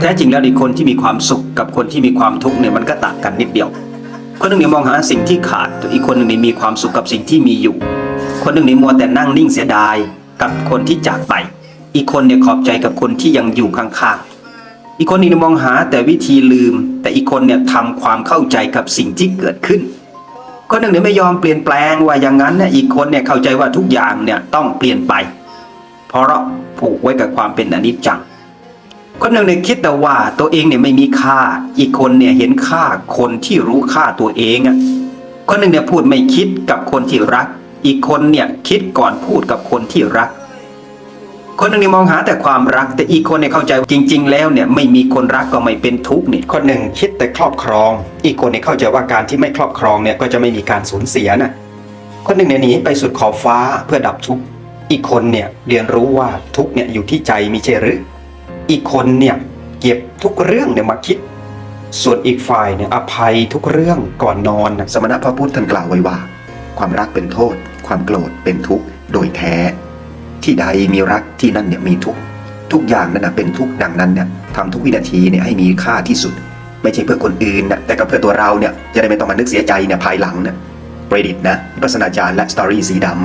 แท้จริงแล้วในคนที่มีความสุขกับคนที่มีความทุกข์เนี่ยมันก็ต่างกันนิดเดียว คนหนึ่งเนี่ยมองหาสิ่งที่ขาด อีกคนหนึ่งเนี่ยมีความสุขกับสิ่งที่มีอยู่ คนหนึ่งเนี่ยมัวแต่นั่งนิ่งเสียดายกับคนที่จากไป อีกคนเนี่ยขอบใจกับคนที่ยังอยู่ข้างๆ อีกคนหนึงเนี่ยมองหาแต่วิธีลืม แต่อีกคนเนี่ยทำความเข้าใจกับสิ่งที่เกิดขึ้น คนหนึ่งเนี่ยไม่ยอมเปลี่ยนแปลงว่าอย่างนั้นเนี่ยอีกคนเนี่ยเข้าใจว่าทุกอย่างเนี่ยต้องเปลี่ยนไป เพราะผูกไว้กับความเป็นอนิจจัง คนหนึ่งเนี่ยคิดแต่ว่าตัวเองเนี่ยไม่มีค่า อีกคนเนี่ยเห็นค่าคนที่รู้ค่าตัวเองอะคนหนึ่งเนี่ยพูดไม่คิดกับคนที่รัก อีกคนเนี่ยคิดก่อนพูดกับคนที่รัก คนหนึ่งเนี่ยมองหาแต่ความรัก แต่อีกคนเนี่ยเข้าใจจริง ๆ แล้วเนี่ยไม่มีคนรักก็ไม่เป็นทุกข์นี่คนหนึ่งคิดแต่ครอบครอง อีกคนเนี่ยเข้าใจว่าการที่ไม่ครอบครองเนี่ยก็จะไม่มีการสูญเสียนะคนหนึ่งเนี่ยหนีไปสุดขอบฟ้าเพื่อดับทุกข์อีกคนเนี่ยเรียนรู้ว่าทุกข์เนี่ยอยู่ที่ใจมิใช่หรือ อีกคนเนี่ยเก็บทุกเรื่องเนี่ยมาคิด ส่วนอีกฝ่ายเนี่ยอภัยทุกเรื่องก่อนนอนสมณพระพุทธท่านกล่าวไว้ว่า ความรักเป็นโทษ ความโกรธเป็นทุกข์โดยแท้ ที่ใดมีรักที่นั่นเนี่ยมีทุกข์ทุกอย่างนั่นนะเป็นทุกข์ดังนั้นเนี่ยทำทุกวินาทีเนี่ยให้มีค่าที่สุด ไม่ใช่เพื่อคนอื่นนะแต่ก็เพื่อตัวเราเนี่ยจะได้ไม่ต้องมานึกเสียใจเนี่ยภายหลังเนี่ยเรดิตนะวิปัสนาจารย์และสตอรี่สีดำ